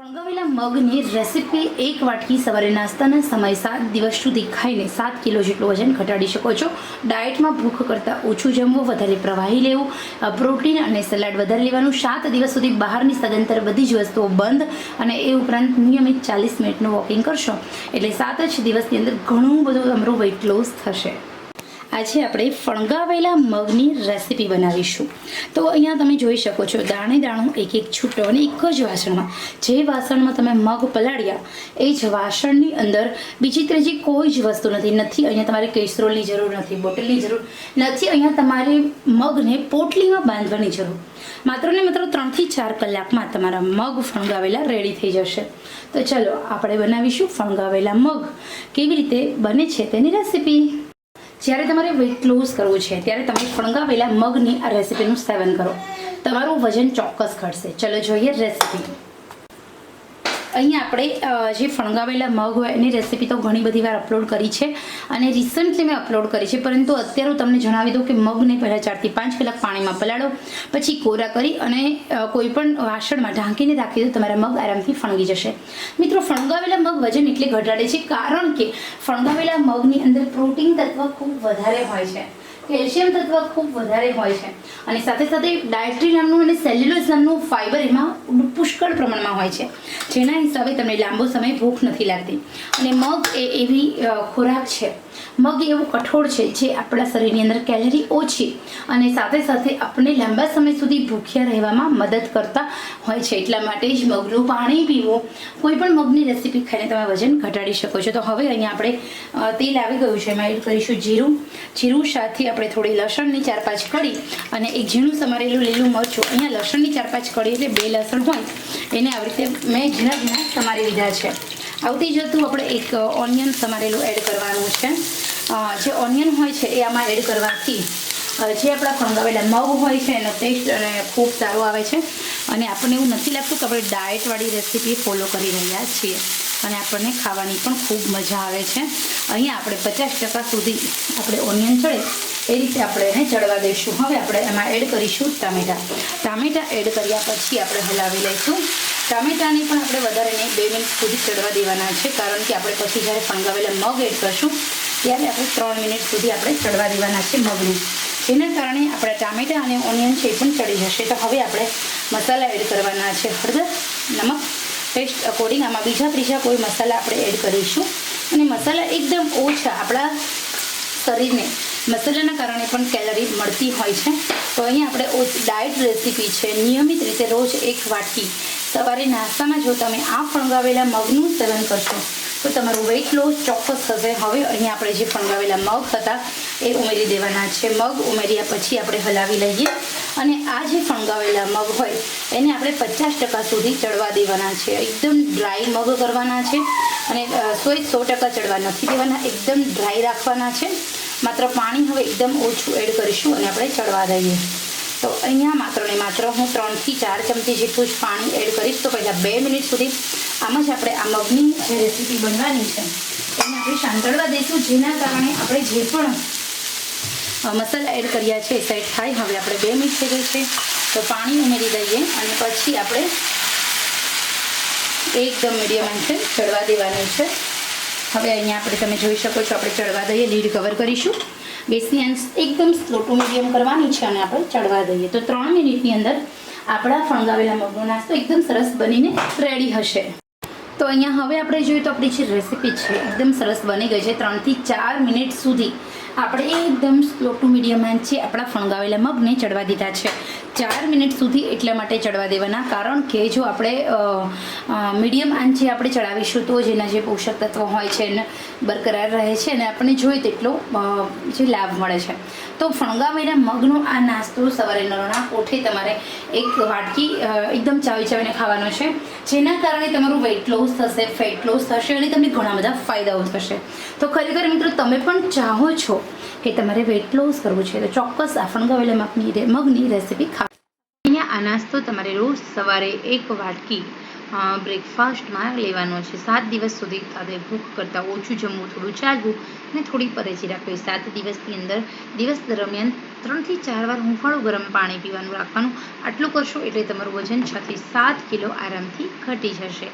ફણગાવેલા મગની રેસીપી એક વાટકી સવારે નાસ્તાના સમય સાત દિવસ સુધી ખાઈને સાત કિલો જેટલું વજન ઘટાડી શકો છો. ડાયટમાં ભૂખ કરતાં ઓછું જમવું, વધારે પ્રવાહી લેવું પ્રોટીન અને સલાડ વધારે લેવાનું, સાત દિવસ સુધી બહારની સદંતર બધી જ વસ્તુઓ બંધ અને એ ઉપરાંત નિયમિત ચાલીસ મિનિટનું વોકિંગ કરશો. એટલે સાત જ દિવસની અંદર ઘણું બધું તમારું વેઇટ લોસ થશે. આજે આપણે ફણગાવેલા મગની રેસીપી બનાવીશું. તો અહીંયા તમે જોઈ શકો છો, દાણે દાણો એક એક છૂટો અને એક જ વાસણમાં. જે વાસણમાં તમે મગ પલાળ્યા, એ જ વાસણની અંદર બીજી ત્રીજી કોઈ જ વસ્તુ નથી. નથી અહીંયા તમારે કેસરોલની જરૂર નથી, બોટલની જરૂર નથી. અહીંયા તમારે મગને પોટલીમાં બાંધવાની જરૂર. માત્ર ને માત્ર ત્રણથી ચાર કલાકમાં તમારા મગ ફણગાવેલા રેડી થઈ જશે. તો ચલો, આપણે બનાવીશું ફણગાવેલા મગ. કેવી રીતે બને છે તેની રેસીપી? જ્યારે તમારે વેઇટ લોસ કરવું છે, ત્યારે તમે ફણગાવેલા મગની આ રેસીપીનું સેવન કરો. તમારું વજન ચોક્કસ ઘટશે. ચલો જોઈએ રેસીપી અહીંયા આપણે જે ફણગાવેલા મગ હોય એની રેસીપી તો ઘણી બધી વાર અપલોડ કરી છે અને રિસન્ટલી મેં અપલોડ કરી છે, પરંતુ અત્યારે હું તમને જણાવી દઉં કે મગને પહેલાં ચારથી પાંચ કલાક પાણીમાં પલાળો, પછી કોરા કરી અને કોઈપણ કોઈ પણ વાસણમાં ઢાંકીને રાખી દો, તમારા મગ આરામથી ફણગી જશે. મિત્રો, ફણગાવેલા મગ વજન એટલે ઘટાડે છે, કારણ કે ફણગાવેલા મગની અંદર પ્રોટીન તત્વ ખૂબ વધારે હોય છે. કેલ્શિયમ તત્વ ખૂબ વધારે હોય છે. અને સાથે સાથે ડાયટ્રી નામનું અને સેલ્યુલોઝ નામનું ફાઇબર એમાં પુષ્કળ પ્રમાણમાં હોય છે. જેના હિસાબે તમને લાંબો સમય ભૂખ નથી લાગતી. અને મગ એ એવી ખોરાક છે. મગ એવું કઠોળ છે જે આપણા શરીરની અંદર કેલરી ઓછી અને સાથે સાથે આપણે લાંબા સમય સુધી ભૂખ્યા રહેવામાં મદદ કરતા હોય છે. એટલા માટે જ મગનું પાણી પીવું. કોઈ પણ મગની રેસીપી ખાઈને તમે વજન ઘટાડી શકો છો. તો હવે અહીંયા આપણે તેલ આવી ગયું છે. એમાં એડ કરીશું જીરું. જીરું સાથે આપણે થોડી લસણની ચાર પાંચ કળી અને એક ઝીણું સમારેલું લીલું મરચું. અહીંયા લસણની ચાર પાંચ કળી એટલે બે લસણ હોય. એને આવી રીતે મેં ઝીણા ઝીણા સમારી લીધા છે. આવતી જતું આપણે એક ઓનિયન સમારેલું એડ કરવાનું છે. જે ઓનિયન હોય છે એ આમાં એડ કરવાથી જે આપણા ફણગાવેલા મગ હોય છે એનો ટેસ્ટ અને ખૂબ સારો આવે છે. અને આપણને એવું નથી લાગતું કે આપણે ડાયટવાળી રેસીપી ફોલો કરી રહ્યા છીએ. અને આપણને ખાવાની પણ ખૂબ મજા આવે છે. અહીંયા આપણે પચાસ ટકા સુધી આપણે ઓનિયન ચડે એ રીતે આપણે એને ચડવા દઈશું. હવે આપણે એમાં એડ કરીશું ટામેટાં. ટામેટાં એડ કર્યા પછી આપણે હલાવી લઈશું. ટામેટાને પણ આપણે વધારે નહીં, બે મિનિટ સુધી ચડવા દેવાના છે, કારણ કે આપણે પછી જ્યારે ફણગાવેલા મગ એડ કરશું, ત્યારે આપણે ત્રણ મિનિટ સુધી આપણે ચડવા દેવાના છે મગને. જેના કારણે આપણા ટામેટાં અને ઓનિયન છે પણ ચડી જશે. તો હવે આપણે મસાલા એડ કરવાના છે, હળદર, નમક ટેસ્ટ અકોર્ડિંગ આમાં બીજા ત્રીજા કોઈ મસાલા આપણે એડ કરીશું. અને મસાલા એકદમ ઓછા આપણા શરીરને મસાલાના કારણે પણ કેલરી મળતી હોય છે. તો અહીં આપણે ડાયટ રેસીપી છે. નિયમિત રીતે રોજ એક વાટકી. સવારે નાસ્તામાં જો તમે આ ફણગાવેલા મગનું સેવન કરશો, તો તમારું વેઇટ લોસ ચોક્કસ થશે. હવે અહીંયા આપણે જે ફણગાવેલા મગ હતા, એ ઉમેરી દેવાના છે. મગ ઉમેર્યા પછી આપણે હલાવી લઈએ. અને આ જે ફણગાવેલા મગ હોય, એને આપણે પચાસ ટકા સુધી ચડવા દેવાના છે. એકદમ ડ્રાય મગ કરવાના છે. અને સો સો ટકા ચડવા નથી દેવાના. એકદમ ડ્રાય રાખવાના છે. માત્ર પાણી હવે એકદમ ઓછું એડ કરીશું અને આપણે ચડવા દઈએ. તો અહીંયા માત્ર ને માત્ર હું ત્રણથી ચાર ચમચી જેટલું જ પાણી એડ કરીશ. તો પહેલાં બે મિનિટ સુધી આમ જ આપણે આ મગની જે રેસીપી બનવાની છે. એને આપણે સાંતળવા દઈશું, જેના કારણે આપણે જે પણ મસાલા એડ કર્યા છે સેટ થાય. હવે આપણે બે મિનિટ થઈ ગઈ છે. તો પાણી ઉમેરી દઈએ અને પછી આપણે એકદમ મીડિયમ આંચે ચડવા દેવાનું છે. હવે અહીંયા આપણે તમે જોઈ શકો છો, આપણે ચડવા દઈએ, લીડ કવર કરીશું. ગેસની અંશ એકદમ સ્લો ટુ મીડિયમ કરવાની છે અને આપણે ચડવા દઈએ. તો ત્રણ મિનિટની અંદર આપણા ફણગાવેલા મગનો નાસ્તો એકદમ સરસ બનીને રેડી હશે. તો અહીંયા હવે આપણે જોઈએ તો આપણી જે રેસીપી છે, એકદમ સરસ બની ગઈ છે. ત્રણથી ચાર મિનિટ સુધી આપણે એકદમ સ્લો ટુ મીડિયમ છે આપણા ફણગાવેલા મગને ચડવા દીધા છે. ચાર મિનિટ સુધી એટલા માટે ચડવા દેવાના. કારણ કે જો આપણે મીડિયમ આંચે આપણે ચડાવીશું તો જ એના જે પોષક તત્વો હોય છે એને બરકરાર રહે છે અને આપણને જોઈએ તેટલો જે લાભ મળે છે. તો ફણગાવેલા મગનો આ નાસ્તો સવારે નરણા કોઠે તમારે એક વાટકી એકદમ ચાવી ચાવીને ખાવાનો છે. જેના કારણે તમારું વેઇટ લોસ થશે ફેટ લોસ થશે અને તમને ઘણા બધા ફાયદાઓ થશે. તો ખરેખર મિત્રો તમે પણ ચાહો છો કે તમારે વેઇટ લોસ કરવું છે તો ચોક્કસ આ ફણગાવેલા મગની મગની રેસીપી ખા અહીંયા નાસ્તો, તમારે રોજ સવારે એક વાટકી બ્રેકફાસ્ટમાં લેવાનો છે. સાત દિવસ સુધી તારે ભૂખ કરતાં ઓછું જમવું, થોડું ચાલવું અને થોડી પરેજી રાખવી સાત દિવસની અંદર, દિવસ દરમિયાન ત્રણથી ચાર વાર હુંફાળું ગરમ પાણી પીવાનું રાખવાનું. આટલું કરશો એટલે તમારું વજન છથી સાત કિલો આરામથી ઘટી જશે.